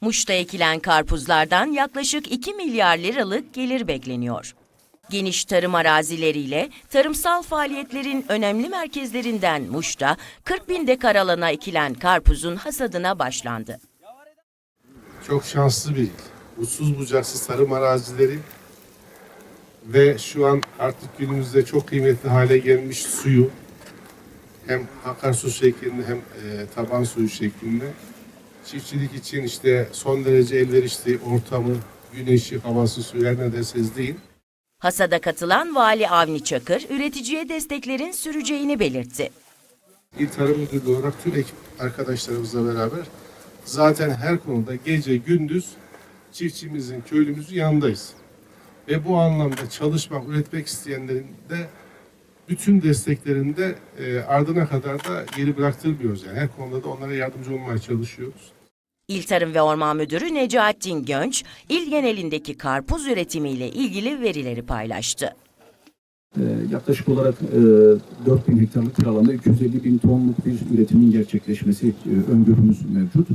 Muş'ta ekilen karpuzlardan yaklaşık 2 milyar liralık gelir bekleniyor. Geniş tarım arazileriyle tarımsal faaliyetlerin önemli merkezlerinden Muş'ta 40 bin dekar alana ekilen karpuzun hasadına başlandı. Çok şanslı bir il. Uçsuz bucaksız tarım arazileri ve şu an artık günümüzde çok kıymetli hale gelmiş suyu hem akarsu şeklinde hem e, taban suyu şeklinde çiftçilik için işte son derece elverişli ortamı, güneşi, havası, suyu her ne derseniz deyin. Hasada katılan Vali Avni Çakır, üreticiye desteklerin süreceğini belirtti. İl Tarım Müdürlüğü olarak tüm ekip arkadaşlarımızla beraber zaten her konuda gece gündüz çiftçimizin, köylümüzün yanındayız. Ve bu anlamda çalışmak, üretmek isteyenlerin de bütün desteklerinde e, ardına kadar da geri bıraktırmıyoruz. Yani her konuda da onlara yardımcı olmaya çalışıyoruz. İl Tarım ve Orman Müdürü Necaettin Gönç, il genelindeki karpuz üretimiyle ilgili verileri paylaştı. Ee, yaklaşık olarak e, 4000 hektarlık bir alanda 250 bin tonluk bir üretimin gerçekleşmesi e, öngörümüz mevcut.